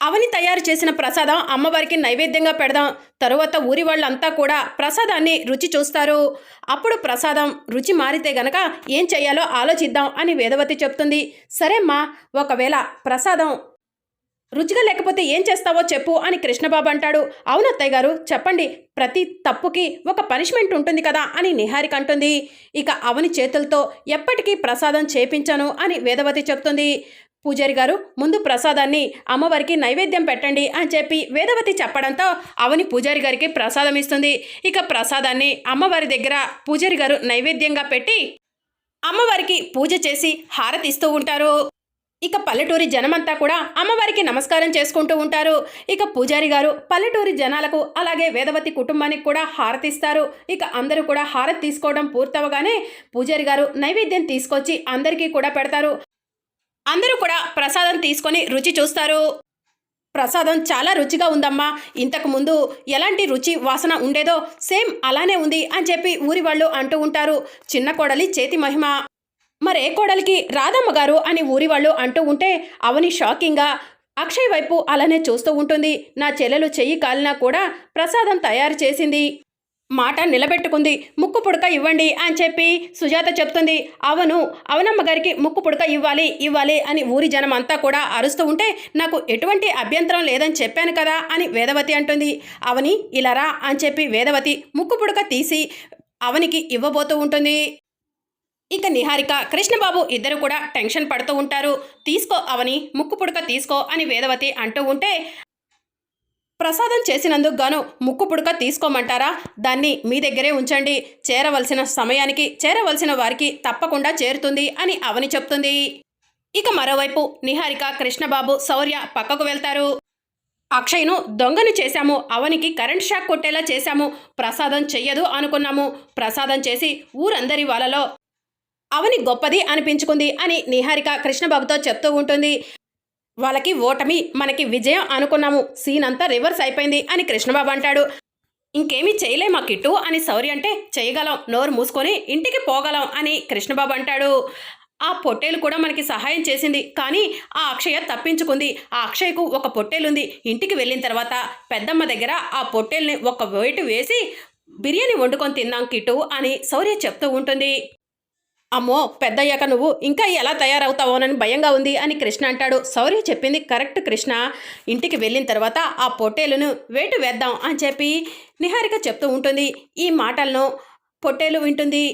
అవని తయారు చేసిన ప్రసాదం అమ్మవారికి నైవేద్యంగా పెడదాం. తరువాత ఊరి వాళ్ళంతా కూడా ప్రసాదాన్ని రుచి చూస్తారు. అప్పుడు ప్రసాదం రుచి మారితే గనక ఏం చెయ్యాలో ఆలోచిద్దాం అని వేదవతి చెప్తుంది. సరేమ్మా ఒకవేళ ప్రసాదం రుచిగా లేకపోతే ఏం చేస్తావో చెప్పు అని కృష్ణబాబు అంటాడు. అవును అత్తయ్య గారు చెప్పండి. ప్రతి తప్పుకి ఒక పనిష్మెంట్ ఉంటుంది కదా అని నిహారిక అంటుంది. ఇక అవని చేతులతో ఎప్పటికీ ప్రసాదం చేపించను అని వేదవతి చెప్తుంది. పూజారి గారు ముందు ప్రసాదాన్ని అమ్మవారికి నైవేద్యం పెట్టండి అని చెప్పి వేదవతి చెప్పడంతో అవని పూజారి గారికి ప్రసాదం ఇస్తుంది. ఇక ప్రసాదాన్ని అమ్మవారి దగ్గర పూజారి గారు నైవేద్యంగా పెట్టి అమ్మవారికి పూజ చేసి హారతి ఇస్తూ ఉంటారు. ఇక పల్లెటూరి జనమంతా కూడా అమ్మవారికి నమస్కారం చేసుకుంటూ ఉంటారు. ఇక పూజారి గారు పల్లెటూరి జనాలకు అలాగే వేదవతి కుటుంబానికి కూడా హారతి ఇస్తారు. ఇక అందరూ కూడా హారతి తీసుకోవడం పూర్తవగానే పూజారి గారు నైవేద్యం తీసుకొచ్చి అందరికీ కూడా పెడతారు. అందరూ కూడా ప్రసాదం తీసుకొని రుచి చూస్తారు. ప్రసాదం చాలా రుచిగా ఉందమ్మా. ఇంతకు ముందు ఎలాంటి రుచి వాసన ఉండేదో సేమ్ అలానే ఉంది అని చెప్పి ఊరి వాళ్ళు అంటూ ఉంటారు. చిన్న కోడలి చేతి మహిమ. మరే కోడలికి రాధమ్మ గారు అని ఊరి వాళ్ళు అంటూ ఉంటే అవని షాకింగ్గా అక్షయ్ వైపు అలానే చూస్తూ ఉంటుంది. నా చెల్లెలు చెయ్యి కాలినా కూడా ప్రసాదం తయారు చేసింది. మాట నిలబెట్టుకుంది. ముక్కు పుడక ఇవ్వండి అని చెప్పి సుజాత చెప్తుంది. అవను అవనమ్మ గారికి ముక్కు పుడక ఇవ్వాలి ఇవ్వాలి అని ఊరి జనం అంతా కూడా అరుస్తూ ఉంటే నాకు ఎటువంటి అభ్యంతరం లేదని చెప్పాను కదా అని వేదవతి అంటుంది. అవని ఇలా రా అని చెప్పి వేదవతి ముక్కు పుడక తీసి అవనికి ఇవ్వబోతూ ఉంటుంది. ఇక నిహారిక కృష్ణబాబు ఇద్దరు కూడా టెన్షన్ పడుతూ ఉంటారు. తీసుకో అవని ముక్కు పుడక తీసుకో అని వేదవతి అంటూ ఉంటే ప్రసాదం చేసినందుకు గాను ముక్కు పుడక తీసుకోమంటారా? దాన్ని మీ దగ్గరే ఉంచండి. చేరవలసిన సమయానికి చేరవలసిన వారికి తప్పకుండా చేరుతుంది అని అవని చెప్తుంది. ఇక మరోవైపు నిహారిక కృష్ణబాబు శౌర్య పక్కకు వెళ్తారు. అక్షయ్ను దొంగను చేశాము అవనికి కరెంట్ షాక్ కొట్టేలా చేశాము ప్రసాదం చెయ్యదు అనుకున్నాము. ప్రసాదం చేసి ఊరందరి వాళ్ళలో అవని గొప్పది అనిపించుకుంది అని నిహారిక కృష్ణబాబుతో చెప్తూ ఉంటుంది. వాళ్ళకి ఓటమి మనకి విజయం అనుకున్నాము. సీన్ అంతా రివర్స్ అయిపోయింది అని కృష్ణబాబు అంటాడు. ఇంకేమీ చేయలేమా కిట్టు అని శౌర్య అంటే చేయగలం నోరు మూసుకొని ఇంటికి పోగలం అని కృష్ణబాబు అంటాడు. ఆ పొట్టేలు కూడా మనకి సహాయం చేసింది. కానీ ఆ అక్షయ తప్పించుకుంది. ఆ అక్షయ్కు ఒక పొట్టేలుంది. ఇంటికి వెళ్ళిన తర్వాత పెద్దమ్మ దగ్గర ఆ పొట్టేల్ని ఒక వేటు వేసి బిర్యానీ వండుకొని తిన్నాం కిట్టు అని శౌర్య చెప్తూ ఉంటుంది. అమ్మో పెద్దయ్యాక నువ్వు ఇంకా ఎలా తయారవుతావోనని భయంగా ఉంది అని కృష్ణ అంటాడు. శౌర్య చెప్పింది కరెక్ట్ కృష్ణ. ఇంటికి వెళ్ళిన తర్వాత ఆ పొట్టేలును వేటు వేద్దాం అని చెప్పి నిహారిక చెప్తూ ఉంటుంది. ఈ మాటలను పొట్టేలు వింటుంది.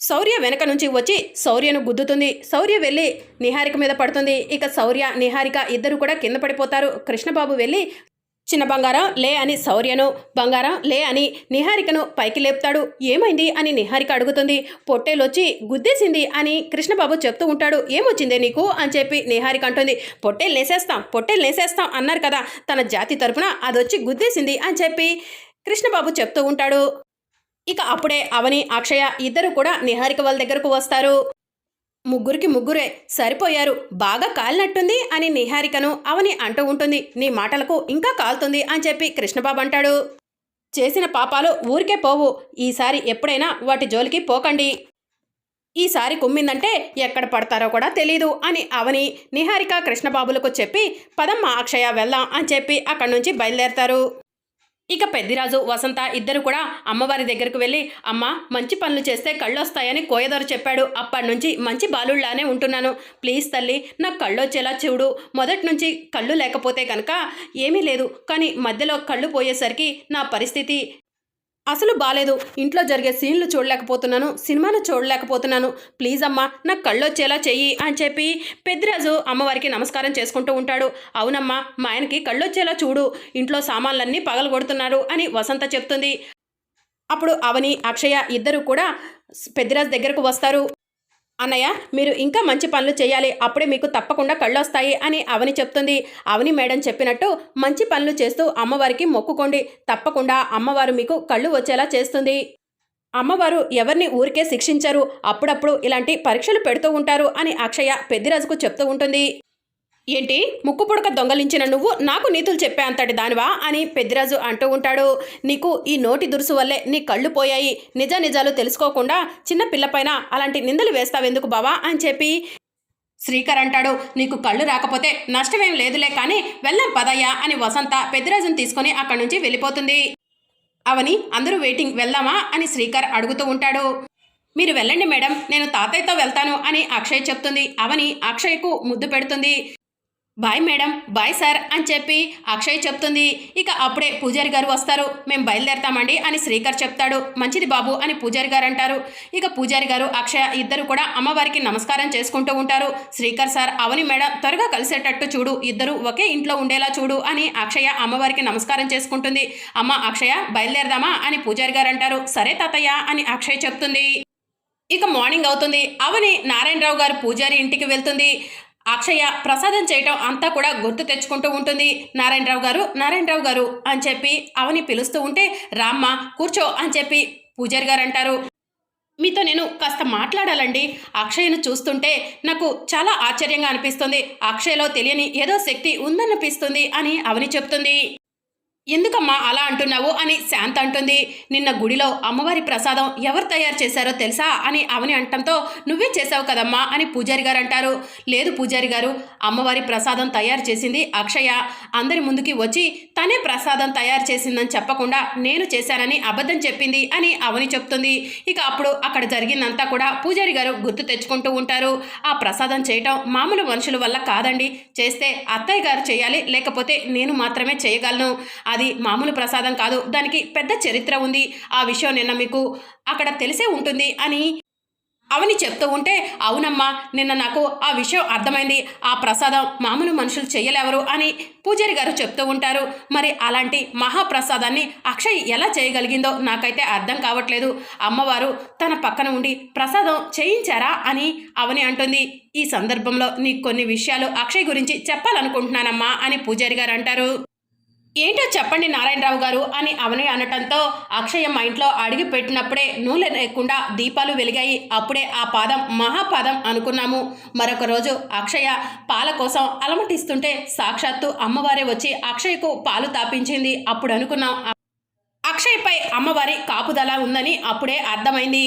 శౌర్య వెనక నుంచి వచ్చి శౌర్యను గుద్దుతుంది. శౌర్య వెళ్ళి నిహారిక మీద పడుతుంది. ఇక శౌర్య నిహారిక ఇద్దరు కూడా కింద పడిపోతారు. కృష్ణబాబు వెళ్ళి చిన్న బంగారం లే అని శౌర్యను బంగారం లే అని నిహారికను పైకి లేపుతాడు. ఏమైంది అని నిహారిక అడుగుతుంది. పొట్టేలొచ్చి గుద్దేసింది అని కృష్ణబాబు చెప్తూ ఉంటాడు. ఏమొచ్చిందే నీకు అని చెప్పి నిహారిక అంటుంది. పొట్టేలు నేసేస్తాం పొట్టేలు నేసేస్తాం అన్నారు కదా తన జాతి తరపున అదొచ్చి గుద్దేసింది అని చెప్పి కృష్ణబాబు చెప్తూ ఉంటాడు. ఇక అప్పుడే అవని అక్షయ ఇద్దరు కూడా నిహారిక వాళ్ళ దగ్గరకు వస్తారు. ముగ్గురికి ముగ్గురే సరిపోయారు. బాగా కాలినట్టుంది అని నిహారికను అవని అంటూ ఉంటుంది. నీ మాటలకు ఇంకా కాలుతుంది అని చెప్పి కృష్ణబాబు అంటాడు. చేసిన పాపాలు ఊరికే పోవు. ఈసారి ఎప్పుడైనా వాటి జోలికి పోకండి. ఈసారి కుమ్మిందంటే ఎక్కడ పడతారో కూడా తెలీదు అని అవని నిహారిక కృష్ణబాబులకు చెప్పి పదమ్మ అక్షయ వెళ్దాం అని చెప్పి అక్కడి నుంచి బయలుదేరతారు. ఇక పెద్దిరాజు వసంత ఇద్దరు కూడా అమ్మవారి దగ్గరకు వెళ్ళి అమ్మ మంచి పనులు చేస్తే కళ్ళు వస్తాయని చెప్పాడు. అప్పటి నుంచి మంచి బాలుళ్ళానే ఉంటున్నాను. ప్లీజ్ తల్లి నాకు కళ్ళు వచ్చేలా చూడు మొదటి నుంచి కళ్ళు లేకపోతే కనుక ఏమీ లేదు. కానీ మధ్యలో కళ్ళు పోయేసరికి నా పరిస్థితి అసలు బాలేదు. ఇంట్లో జరిగే సీన్లు చూడలేకపోతున్నాను. సినిమాను చూడలేకపోతున్నాను. ప్లీజ్ అమ్మా నాకు కళ్ళు వచ్చేలా చెయ్యి అని చెప్పి పెద్దిరాజు అమ్మవారికి నమస్కారం చేసుకుంటూ ఉంటాడు. అవునమ్మా మా ఆయనకి కళ్ళు వచ్చేలా చూడు. ఇంట్లో సామాన్లన్నీ పగలగొడుతున్నారు అని వసంత చెప్తుంది. అప్పుడు అవని అక్షయ ఇద్దరు కూడా పెద్దిరాజు దగ్గరకు వస్తారు. అన్నయ్య మీరు ఇంకా మంచి పనులు చేయాలి. అప్పుడే మీకు తప్పకుండా కళ్ళు వస్తాయి అని అవని చెప్తుంది. అవని మేడం చెప్పినట్టు మంచి పనులు చేస్తూ అమ్మవారికి మొక్కుకోండి. తప్పకుండా అమ్మవారు మీకు కళ్ళు వచ్చేలా చేస్తుంది. అమ్మవారు ఎవరిని ఊరికే శిక్షించరు. అప్పుడప్పుడు ఇలాంటి పరీక్షలు పెడుతూ ఉంటారు అని అక్షయ పెద్దిరాజుకు చెప్తూ ఉంటుంది. ఏంటి? ముక్కు పుడక దొంగలించిన నువ్వు నాకు నీతులు చెప్పే అంతటి దానివా? అని పెద్దిరాజు అంటూ ఉంటాడు. నీకు ఈ నోటి దురుసు వల్లే నీ కళ్ళు పోయాయి. నిజ నిజాలు తెలుసుకోకుండా చిన్న పిల్లపైన అలాంటి నిందలు వేస్తావెందుకు బావా? అని చెప్పి శ్రీకర్ అంటాడు. నీకు కళ్ళు రాకపోతే నష్టమేం లేదులే కానీ వెళ్ళాం పదయ్యా అని వసంత పెద్దిరాజును తీసుకొని అక్కడి నుంచి వెళ్ళిపోతుంది. అవని అందరూ వెయిటింగ్ వెళ్దామా? అని శ్రీకర్ అడుగుతూ ఉంటాడు. మీరు వెళ్ళండి మేడం నేను తాతయ్యతో వెళ్తాను అని అక్షయ్ చెప్తుంది. అవని అక్షయ్కు ముద్దు పెడుతుంది. బాయ్ మేడం బాయ్ సార్ అని చెప్పి అక్షయ్ చెప్తుంది. ఇక అప్పుడే పూజారి గారు వస్తారు. మేము బయలుదేరతామండి అని శ్రీకర్ చెప్తాడు. మంచిది బాబు అని పూజారి గారు అంటారు. ఇక పూజారి గారు అక్షయ ఇద్దరు కూడా అమ్మవారికి నమస్కారం చేసుకుంటూ ఉంటారు. శ్రీకర్ సార్ అవని మేడం త్వరగా కలిసేటట్టు చూడు. ఇద్దరు ఒకే ఇంట్లో ఉండేలా చూడు అని అక్షయ అమ్మవారికి నమస్కారం చేసుకుంటుంది. అమ్మ అక్షయ బయలుదేరదామా అని పూజారి గారు అంటారు. సరే తాతయ్య అని అక్షయ్ చెప్తుంది. ఇక మార్నింగ్ అవుతుంది. అవని నారాయణరావు గారు పూజారి ఇంటికి వెళ్తుంది. అక్షయ ప్రసాదం చేయటం అంతా కూడా గుర్తు తెచ్చుకుంటూ ఉంటుంది. నారాయణరావు గారు నారాయణరావు గారు అని చెప్పి అవని పిలుస్తూ ఉంటే రామ్మ కూర్చో అని చెప్పి పూజారి గారు అంటారు. మీతో నేను కాస్త మాట్లాడాలండి. అక్షయను చూస్తుంటే నాకు చాలా ఆశ్చర్యంగా అనిపిస్తుంది. అక్షయలో తెలియని ఏదో శక్తి ఉందనిపిస్తుంది అని అవని చెప్తుంది. ఎందుకమ్మా అలా అంటున్నావు అని శాంత అంటుంది. నిన్న గుడిలో అమ్మవారి ప్రసాదం ఎవరు తయారు చేశారో తెలుసా అని అవని అంటంతో నువ్వే చేసావు కదమ్మా అని పూజారి గారు అంటారు. లేదు పూజారి గారు అమ్మవారి ప్రసాదం తయారు చేసింది అక్షయ. అందరి ముందుకి వచ్చి తనే ప్రసాదం తయారు చేసిందని చెప్పకుండా నేను చేశానని అబద్ధం చెప్పింది అని అవని చెప్తుంది. ఇక అప్పుడు అక్కడ జరిగిందంతా కూడా పూజారి గారు గుర్తు తెచ్చుకుంటూ ఉంటారు. ఆ ప్రసాదం చేయటం మామూలు మనుషుల వల్ల కాదండి. చేస్తే అత్తయ్య గారు చేయాలి లేకపోతే నేను మాత్రమే చేయగలను. అది మామూలు ప్రసాదం కాదు. దానికి పెద్ద చరిత్ర ఉంది. ఆ విషయం నిన్న మీకు అక్కడ తెలిసే ఉంటుంది అని అవని చెప్తూ ఉంటే అవునమ్మా నిన్న నాకు ఆ విషయం అర్థమైంది. ఆ ప్రసాదం మామూలు మనుషులు చేయలేవరు అని పూజారి గారు చెప్తూ ఉంటారు. మరి అలాంటి మహాప్రసాదాన్ని అక్షయ్ ఎలా చేయగలిగిందో నాకైతే అర్థం కావట్లేదు. అమ్మవారు తన పక్కన ఉండి ప్రసాదం చేయించారా అని అవని అంటుంది. ఈ సందర్భంలో నీకు కొన్ని విషయాలు అక్షయ్ గురించి చెప్పాలనుకుంటున్నానమ్మా అని పూజారి గారు అంటారు. ఏంటో చెప్పండి నారాయణరావు గారు అని అవని అనటంతో అక్షయ మా ఇంట్లో అడిగి పెట్టినప్పుడే నూనె లేకుండా దీపాలు వెలిగాయి. అప్పుడే ఆ పాదం మహాపాదం అనుకున్నాము. మరొక రోజు అక్షయ పాల కోసం అలమటిస్తుంటే సాక్షాత్తు అమ్మవారే వచ్చి అక్షయ్కు పాలు తాపించింది. అప్పుడు అనుకున్నాం అక్షయ్పై అమ్మవారి కాపుదల ఉందని అప్పుడే అర్థమైంది.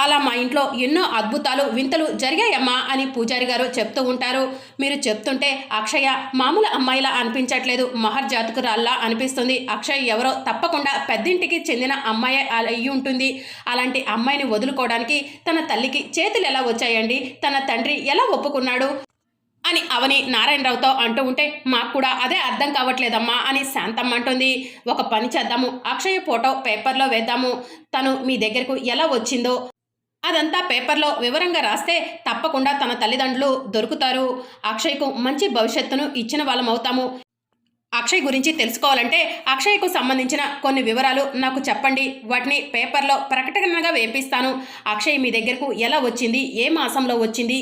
అలా మా ఇంట్లో ఎన్నో అద్భుతాలు వింతలు జరిగాయమ్మా అని పూజారి గారు చెప్తూ ఉంటారు. మీరు చెప్తుంటే అక్షయ మామూలు అమ్మాయిలా అనిపించట్లేదు మహర్జాతకురాల్లా అనిపిస్తుంది. అక్షయ్ ఎవరో తప్పకుండా పెద్దింటికి చెందిన అమ్మాయి అయ్యి ఉంటుంది. అలాంటి అమ్మాయిని వదులుకోవడానికి తన తల్లికి చేతులు ఎలా వచ్చాయండి? తన తండ్రి ఎలా ఒప్పుకున్నాడు? అని అవని నారాయణరావుతో అంటూ ఉంటే మాకు కూడా అదే అర్థం కావట్లేదమ్మా అని శాంతమ్మ అంటుంది. ఒక పని చేద్దాము అక్షయ ఫోటో పేపర్లో వేద్దాము. తను మీ దగ్గరకు ఎలా వచ్చిందో అదంతా పేపర్లో వివరంగా రాస్తే తప్పకుండా తన తల్లిదండ్రులు దొరుకుతారు. అక్షయ్కు మంచి భవిష్యత్తును ఇచ్చిన వాళ్ళం అవుతాము. అక్షయ్ గురించి తెలుసుకోవాలంటే అక్షయ్కు సంబంధించిన కొన్ని వివరాలు నాకు చెప్పండి. వాటిని పేపర్లో ప్రకటనగా వేపిస్తాను. అక్షయ్ మీ దగ్గరకు ఎలా వచ్చింది? ఏ మాసంలో వచ్చింది?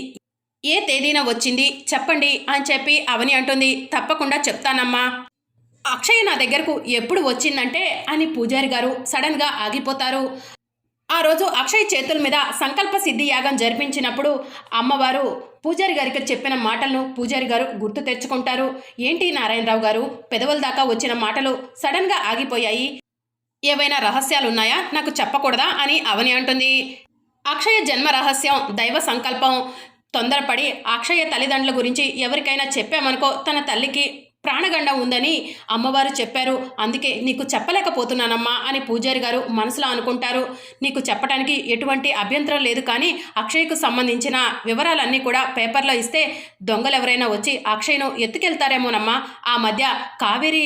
ఏ తేదీన వచ్చింది? చెప్పండి అని చెప్పి అవని అంటుంది. తప్పకుండా చెప్తానమ్మా. అక్షయ్ నా దగ్గరకు ఎప్పుడు వచ్చిందంటే అని పూజారి గారు సడన్గా ఆగిపోతారు. ఆ రోజు అక్షయ్ చేతుల మీద సంకల్ప సిద్ధి యాగం జరిపించినప్పుడు అమ్మవారు పూజారి గారికి చెప్పిన మాటలను పూజారి గారు గుర్తు తెచ్చుకుంటారు. ఏంటి నారాయణరావు గారు? పెదవుల దాకా వచ్చిన మాటలు సడన్గా ఆగిపోయాయి. ఏవైనా రహస్యాలు ఉన్నాయా నాకు చెప్పకూడదా? అని అవని అంటుంది. అక్షయ జన్మ రహస్యం దైవ సంకల్పం. తొందరపడి అక్షయ తల్లిదండ్రుల గురించి ఎవరికైనా చెప్పామనుకో తన తల్లికి ప్రాణగండం ఉందని అమ్మవారు చెప్పారు. అందుకే నీకు చెప్పలేకపోతున్నానమ్మా అని పూజారి గారు మనసులో అనుకుంటారు. నీకు చెప్పడానికి ఎటువంటి అభ్యంతరం లేదు కానీ అక్షయ్కు సంబంధించిన వివరాలన్నీ కూడా పేపర్లో ఇస్తే దొంగలు ఎవరైనా వచ్చి అక్షయ్ను ఎత్తుకెళ్తారేమోనమ్మా. ఆ మధ్య కావేరి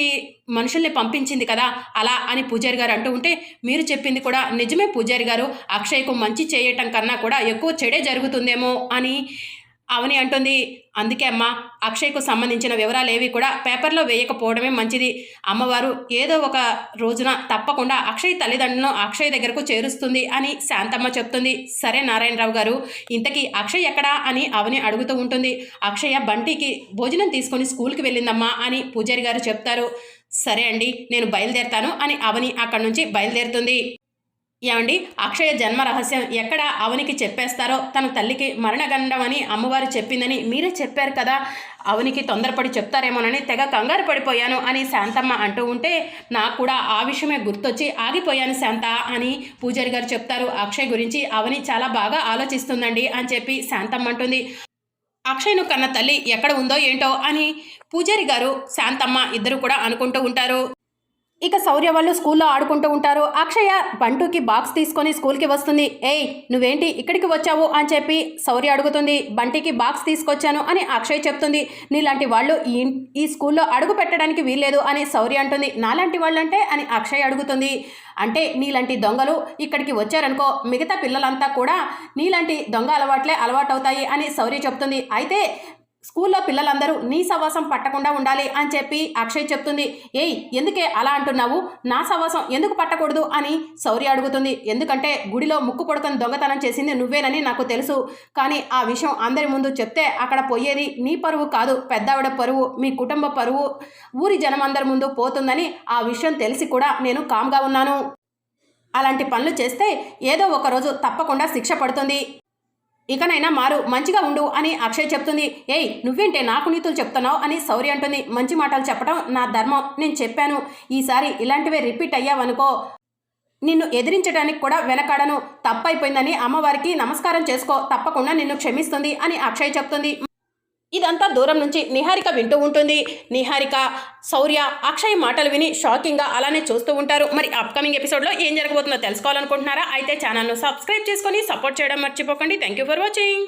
మనుషుల్ని పంపించింది కదా అలా అని పూజారి గారు అంటూ ఉంటే మీరు చెప్పింది కూడా నిజమే పూజారి గారు. అక్షయ్కు మంచి చేయటం కన్నా కూడా ఎక్కువ చెడే జరుగుతుందేమో అని అవని అంటుంది. అందుకే అమ్మ అక్షయ్కు సంబంధించిన వివరాలు ఏవి కూడా పేపర్లో వేయకపోవడమే మంచిది. అమ్మవారు ఏదో ఒక రోజున తప్పకుండా అక్షయ్ తల్లిదండ్రులను అక్షయ్ దగ్గరకు చేరుస్తుంది అని శాంతమ్మ చెప్తుంది. సరే నారాయణరావు గారు ఇంతకీ అక్షయ్ ఎక్కడా అని అవని అడుగుతూ ఉంటుంది. అక్షయ బంటికి భోజనం తీసుకొని స్కూల్కి వెళ్ళిందమ్మా అని పూజారి గారు చెప్తారు. సరే అండి నేను బయలుదేరుతాను అని అవని అక్కడి నుంచి బయలుదేరుతుంది. ఏమండి? అక్షయ జన్మ రహస్యం ఎక్కడ అవనికి చెప్పేస్తారో తన తల్లికి మరణగండం అని అమ్మవారు చెప్పిందని మీరే చెప్పారు కదా. అవనికి తొందరపడి చెప్తారేమోనని తెగ కంగారు పడిపోయాను అని శాంతమ్మ అంటూ ఉంటే నాకు కూడా ఆ విషయమే గుర్తొచ్చి ఆగిపోయాను శాంత అని పూజారి గారు చెప్తారు. అక్షయ్ గురించి అవని చాలా బాగా ఆలోచిస్తుందండి అని చెప్పి శాంతమ్మ అంటుంది. అక్షయ్ను కన్న తల్లి ఎక్కడ ఉందో ఏంటో అని పూజారి గారు శాంతమ్మ ఇద్దరు కూడా అనుకుంటూ ఉంటారు. ఇక శౌర్య వాళ్ళు స్కూల్లో ఆడుకుంటూ ఉంటారు. అక్షయ బంటుకి బాక్స్ తీసుకొని స్కూల్కి వస్తుంది. ఏయ్ నువ్వేంటి ఇక్కడికి వచ్చావు అని చెప్పి శౌర్య అడుగుతుంది. బంటికి బాక్స్ తీసుకొచ్చాను అని అక్షయ్ చెప్తుంది. నీలాంటి వాళ్ళు ఈ ఈ స్కూల్లో అడుగు పెట్టడానికి వీల్లేదు అని శౌర్య అంటుంది. నాలాంటి వాళ్ళంటే అని అక్షయ్ అడుగుతుంది. అంటే నీలాంటి దొంగలు ఇక్కడికి వచ్చారనుకో మిగతా పిల్లలంతా కూడా నీలాంటి దొంగ అలవాట్లే అలవాటవుతాయి అని శౌర్య చెప్తుంది. అయితే స్కూల్లో పిల్లలందరూ నీ సవాసం పట్టకుండా ఉండాలి అని చెప్పి అక్షయ్ చెప్తుంది. ఏయ్ ఎందుకే అలా అంటున్నావు? నా సవాసం ఎందుకు పట్టకూడదు అని శౌర్య అడుగుతుంది. ఎందుకంటే గుడిలో ముక్కు పొడుకొని దొంగతనం చేసింది నువ్వేనని నాకు తెలుసు. కానీ ఆ విషయం అందరి ముందు చెప్తే అక్కడ పోయేది నీ పరువు కాదు. పెద్దావిడ పరువు మీ కుటుంబ పరువు ఊరి జనమందరి ముందు పోతుందని ఆ విషయం తెలిసి కూడా నేను కామ్గా ఉన్నాను. అలాంటి పనులు చేస్తే ఏదో ఒక రోజు తప్పకుండా శిక్ష పడుతుంది. ఇకనైనా మారు మంచిగా ఉండు అని అక్షయ్ చెప్తుంది. ఏయ్ నువ్వేంటే నాకు నీతులు చెప్తున్నావు అని శౌర్య అంటుంది. మంచి మాటలు చెప్పడం నా ధర్మం నేను చెప్పాను. ఈసారి ఇలాంటివే రిపీట్ అయ్యావనుకో నిన్ను ఎదిరించడానికి కూడా వెనకాడను. తప్పైపోయిందని అమ్మవారికి నమస్కారం చేసుకో తప్పకుండా నిన్ను క్షమిస్తుంది అని అక్షయ్ చెప్తుంది. ఇదంతా దూరం నుంచి నిహారిక వింటూ ఉంటుంది. నిహారిక శౌర్య అక్షయ్ మాటలు విని షాకింగ్గా అలానే చూస్తూ ఉంటారు. మరి అప్కమింగ్ ఎపిసోడ్లో ఏం జరగబోతుందో తెలుసుకోవాలనుకుంటున్నారా? అయితే ఛానల్ను సబ్స్క్రైబ్ చేసుకొని సపోర్ట్ చేయడం మర్చిపోకండి. Thank you for watching